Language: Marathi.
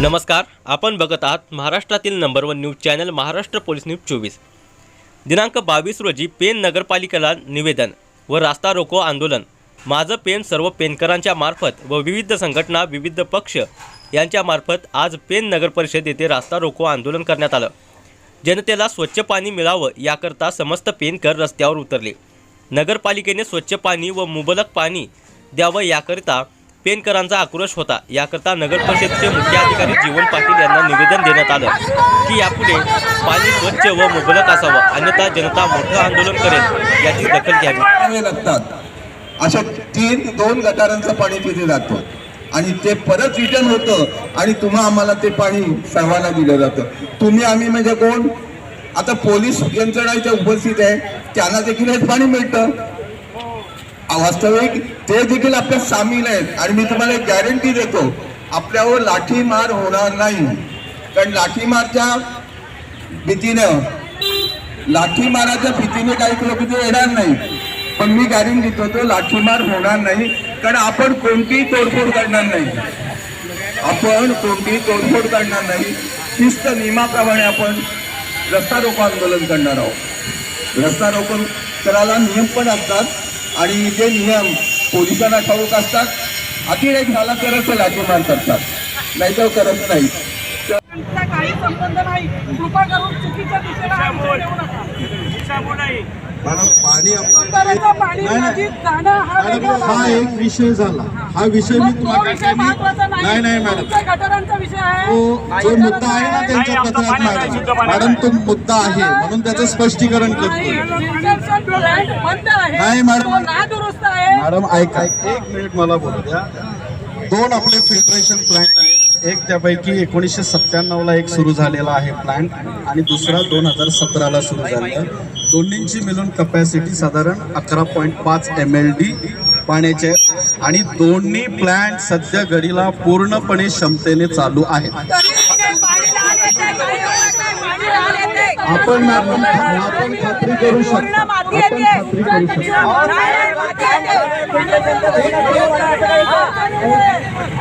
नमस्कार आपण बघत आहात महाराष्ट्रातील number one news channel Maharashtra police news चोवीस. दिनांक बावीस रोजी पेन नगरपालिकेला निवेदन व रास्ता रोको आंदोलन. माझं पेन सर्व पेनकरांच्या मार्फत व विविध संघटना विविध पक्ष यांच्या मार्फत आज पेन नगर परिषद येथे रास्ता रोको आंदोलन करण्यात आलं. जनतेला स्वच्छ पाणी मिळावं याकरता समस्त पेनकर रस्त्यावर उतरले. नगरपालिकेने स्वच्छ पाणी व मुबलक पाणी द्यावं याकरिता पेनकरांचा आक्रोश होता. याकरता नगर परिषदेचे मुख्य अधिकारी जीवन पाटील यांना निवेदन देण्यात आलं की यापुढे पाणी स्वच्छ व मुबलक असावं अन्यथा जनता मोठं आंदोलन करेल याची दखल घ्यावी. लागतात. अशा तीन दोन गटारांचं पाणी तिथे जातं. आणि ते परत रिटर्न होतं आणि तुम्हा आम्हाला ते पाणी सर्वांना दिलं जातं. तुम्ही आम्ही म्हणजे कोण? आता पोलीस यंत्रणा इथे उपस्थित आहे. त्यांना देखील हे पाणी मिळतं. वास्तविक ते देखील आपल्यात सामील आहेत. आणि मी तुम्हाला एक गॅरंटी देतो आपल्यावर लाठीमार होणार नाही. कारण लाठीमारच्या भीतीनं लाठीमाराच्या भीतीने काही लोक तिथे येणार नाही. पण मी गॅरंटी देतो तो लाठीमार होणार नाही. कारण आपण कोणतीही तोडफोड करणार नाही. आपण कोणतीही तोडफोड करणार नाही. शिस्त नियमाप्रमाणे आपण रस्ता रोको आंदोलन करणार आहोत. रस्ता रोको करायला नियम पण असतात. आणि ते नियम पोलिसांना ठाऊक असतात. अतिरेक झाला तरच ते लाठीमार करतात. नाहीतर करत नाही. काही संबंध नाही. कृपा करून चुकीच्या दिशेला मॅडम पाणी हा. एक विषय झाला. हा विषय मी तुम्हाला नाही. नाही मॅडम. तुमच्या गटारांचा विषय आहे. तो जो मुद्दा आहे ना त्यांच्या पत्रात मॅडम. मॅडम तो मुद्दा आहे. म्हणून त्याचं स्पष्टीकरण नाही, करतो नाही, मॅडम. तो नादुरुस्त आहे. मॅडम ऐका. एक मिनिट मला बोलू द्या. दोन आपले फिल्ट्रेशन प्लांट आहेत. एक त्यापैकी एकोणीसशे सत्त्याण्णवला एक सुरू झालेला आहे प्लांट आणि दुसरा दोन हजार सतराला सुरू झालेला. दोन्हींची मिळून कपॅसिटी साधारण अकरा पॉईंट पाच एम एल डी पाण्याचे आणि दोन्ही प्लांट सध्या घडीला पूर्णपणे क्षमतेने चालू आहेत. आपण आपण खात्री करू शकतो. शकता आपण खात्री करू शकतो.